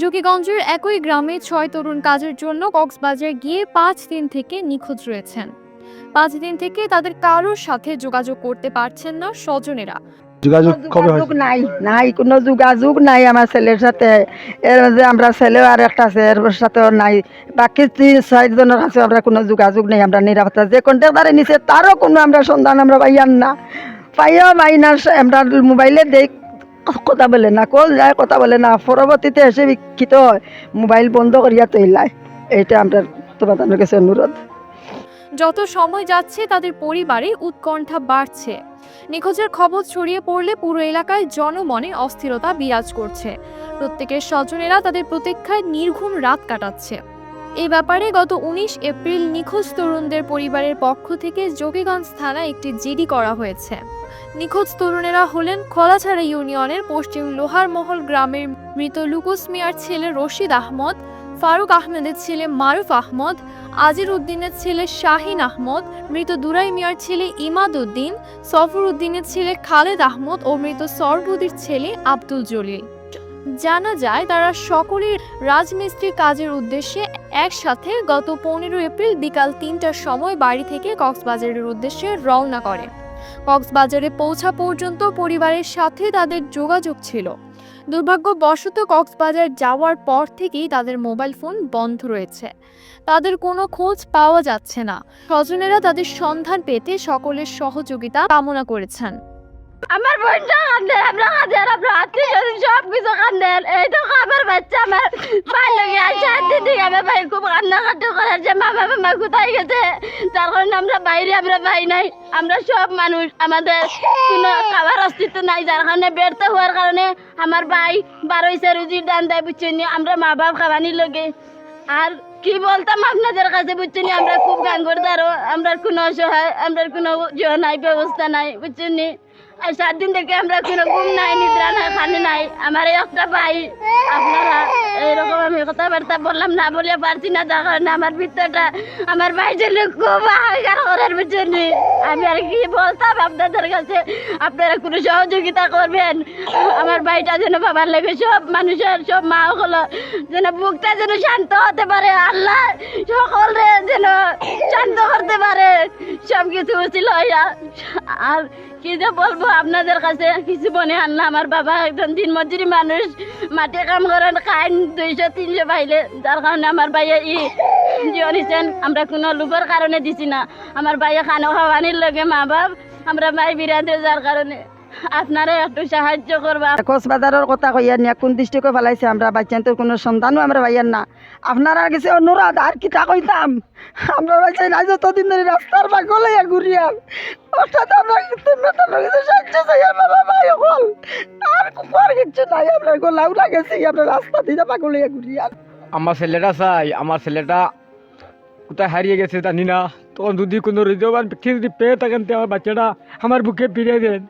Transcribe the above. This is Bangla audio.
জকিগঞ্জের একই গ্রামে ছয় তরুণ কাজের জন্য কক্সবাজার গিয়ে পাঁচ দিন থেকে নিখোঁজ রয়েছেন। পাঁচ দিন থেকে তাদের কারোর সাথে যোগাযোগ করতে পারছেন না স্বজনেরা। যোগাযোগ কবে হয়েছে? নাই নাই কোনো যোগাযোগ নাই আমার ছেলের সাথে। এর মধ্যে আমরা ছেলে আর একটা আছে এর সাথেও নাই। বাকি তিন চারজনের কাছে আমরা কোনো যোগাযোগ নেই আমরা নিরাপত্তা। যে কন্ট্রাক্টারে নিছে তারও কোনো আমরা সন্ধান আমরা পাইয়ান না। পাইয়াও পাই না আমরা মোবাইলে দেখ কথা বলে না কল যায় কথা বলে না। পরবর্তীতে এসে বিক্ষিত হয় মোবাইল বন্ধ করিয়া তৈলায়। এইটা আমরা তোমাদের কাছে অনুরোধ। যত সময় যাচ্ছে, তাদের পরিবারে উৎকণ্ঠা বাড়ছে। নিখোঁজের খবর ছড়িয়ে পড়লে পুরো এলাকায় জনমনে অস্থিরতা বিরাজ করছে। প্রত্যেকের স্বজনেরা তাদের প্রতীক্ষায় নির্ঘুম রাত কাটাচ্ছে। এই ব্যাপারে গত উনিশ এপ্রিল নিখোঁজ তরুণদের পরিবারের পক্ষ থেকে যোগীগঞ্জ থানায় একটি জিডি করা হয়েছে। নিখোঁজ তরুণেরা হলেন খোলাছাড়া ইউনিয়নের পশ্চিম লোহারমহল গ্রামের মৃত লুকুস মিয়ার ছেলে রশিদ আহমদ ফারুক আহমেদের ছেলে মারুফ আহমদ আজির উদ্দিনের ছেলে শাহিন আহমদ, মৃত দুরাই মিয়ার ছেলে ইমাদ উদ্দিন সফর উদ্দিনের ছেলে খালেদ আহমদ ও মৃত সরবুদির ছেলে আব্দুল জলিল। জানা যায় তারা সকলেই রাজমিস্ত্রি কাজের উদ্দেশ্যে একসাথে গত পনেরো এপ্রিল বিকাল তিনটার সময় বাড়ি থেকে কক্সবাজারের উদ্দেশ্যে রওনা করে। কক্সবাজারে পৌঁছা পর্যন্ত পরিবারের সাথে তাদের যোগাযোগ ছিল। দুর্ভাগ্যবশত কক্সবাজার যাওয়ার পর থেকেই তাদের মোবাইল ফোন বন্ধ রয়েছে। তাদের কোনো খোঁজ পাওয়া যাচ্ছে না। স্বজনেরা তাদের সন্ধান পেতে সকলের সহযোগিতা কামনা করেছেন। আমার বোনটা কান্দেন আমরা কাঁদেন আমরা আত্মীয় সব কিছু কান্দেন এই তো আমার বাচ্চা আমার। সব মানুষ, আমাদের ব্যর্থ হওয়ার কারণে আমার ভাই বারোইছে রুজির দান দেয় বুঝছেন, আমরা মা বাপ খাবানি লগে। আর কি বলতাম আপনাদের কাছে বুঝছেন, আমরা খুব গান করতে আরও আমরা কোনো অসহায় আমরা কোনো নাই, ব্যবস্থা নাই, বুঝছেন। আর সাত দিন থেকে আমরা কোনো ঘুম নাই, নিদ্রা নাই খানি নাই। আমার এই একটা ভাই, আপনারা এইরকম আমি কথাবার্তা বললাম, না বলে পারছি না, তার কারণে আমার ভিতরটা, আমার ভাই জন্য খুব হাহাকার করার নি? আমি আর কি বলতাম আপনাদের কাছে? আপনারা কোনো সহযোগিতা করবেন? আমার ভাইটা যেন বাবার লেগে সব মানুষের, সব মা হলো যেন বুকটা যেন শান্ত হতে পারে, আল্লাহ সকলে যেন শান্ত করতে পারে। সব কিছু ছিল আর কি যে বলব, আপনাদের কাছে কিছু মনে আন না। আমার বাবা একজন দিন মজুরি মানুষ মাটি কাম করেন, খাইন দুইশো, তিনশো পাইলে। যার কারণে আমার ভাইয়ে ই জিও হিসেন আমরা কোনো লোভের কারণে দিছি না। আমার ভাইয়ে খানো খাওয়ানির লগে মা বাপ আমরা ভাই বিরাতে যার কারণে আপনারা একটু সাহায্য করবা। কক্সবাজারের কথা কইয়া নিয়া কোন দৃষ্টিকে ফেলাইছে আমরা? বাচ্চাদের কোনো সন্তানও আমরা পাইয়ান না। আপনারা কাছে অনুরোধ আর কিতা কইতাম? আমরা বাচ্চাই না যতদিন ধরে রাস্তার পাগলে ঘুরিয়াম। অর্থাৎ আমরা কিছু সাহায্য চাই আমার বাবা এখন আর আর কিছু নাই আমরা গেছি আমরা রাস্তা দিয়ে পাগলে ঘুরিয়াম। আমার ছেলেটা চাই আমার ছেলেটা কোথায় হারিয়ে গেছে জানি না। তখন যদি কোনো রিজর্ভান ব্যক্তি যদি পেয়ে থাকেন তো আমার বাচ্চাটা আমার বুকে ফিরিয়ে দেন।